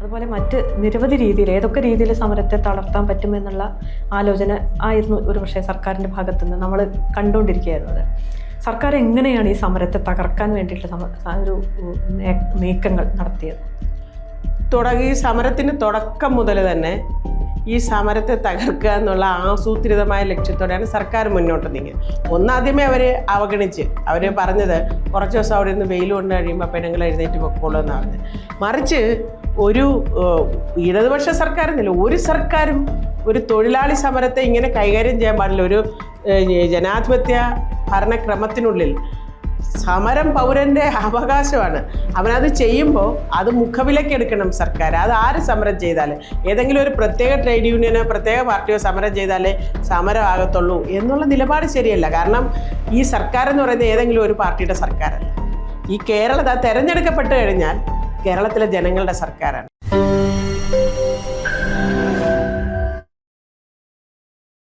അതുപോലെ മറ്റ് നിരവധി രീതിയിൽ ഏതൊക്കെ രീതിയിൽ സമരത്തെ തളർത്താൻ പറ്റുമെന്നുള്ള ആലോചന ആയിരുന്നു ഒരു പക്ഷേ സർക്കാരിന്റെ ഭാഗത്തു നിന്ന് നമ്മൾ കണ്ടുകൊണ്ടിരിക്കുകയായിരുന്നത് സർക്കാർ എങ്ങനെയാണ് ഈ സമരത്തെ തകർക്കാൻ വേണ്ടിയിട്ടുള്ള ഒരു നീക്കങ്ങൾ നടത്തിയത്? തുടങ്ങി സമരത്തിന് തുടക്കം മുതൽ തന്നെ ഈ സമരത്തെ തകർക്കുക എന്നുള്ള ആസൂത്രിതമായ ലക്ഷ്യത്തോടെയാണ് സർക്കാർ മുന്നോട്ട് നീങ്ങിയത്. ഒന്നാദ്യമേ അവർ അവഗണിച്ച് അവർ പറഞ്ഞത് കുറച്ച് ദിവസം അവിടെ നിന്ന് വെയിൽ കൊണ്ട് കഴിയുമ്പോൾ പെണ്ണുങ്ങൾ എഴുന്നേറ്റ് പൊക്കോളൂ എന്നാണ് പറഞ്ഞത്. മറിച്ച് ഒരു ഇടതുപക്ഷ സർക്കാർ എന്നില്ല ഒരു സർക്കാരും ഒരു തൊഴിലാളി സമരത്തെ ഇങ്ങനെ കൈകാര്യം ചെയ്യാൻ പാടില്ല. ഒരു ജനാധിപത്യ ഭരണക്രമത്തിനുള്ളിൽ സമരം പൗരന്റെ അവകാശമാണ്. അവനത് ചെയ്യുമ്പോൾ അത് മുഖവിലയ്ക്ക് എടുക്കണം സർക്കാർ. അത് ആര് സമരം ചെയ്താൽ ഏതെങ്കിലും ഒരു പ്രത്യേക ട്രേഡ് യൂണിയനോ പ്രത്യേക പാർട്ടിയോ സമരം ചെയ്താലേ സമരം ആകത്തുള്ളൂ എന്നുള്ള നിലപാട് ശരിയല്ല. കാരണം ഈ സർക്കാർ എന്ന് പറയുന്നത് ഏതെങ്കിലും ഒരു പാർട്ടിയുടെ സർക്കാരല്ല ഈ കേരളത തെരഞ്ഞെടുക്കപ്പെട്ട് കഴിഞ്ഞാൽ കേരളത്തിലെ ജനങ്ങളുടെ സർക്കാരാണ്.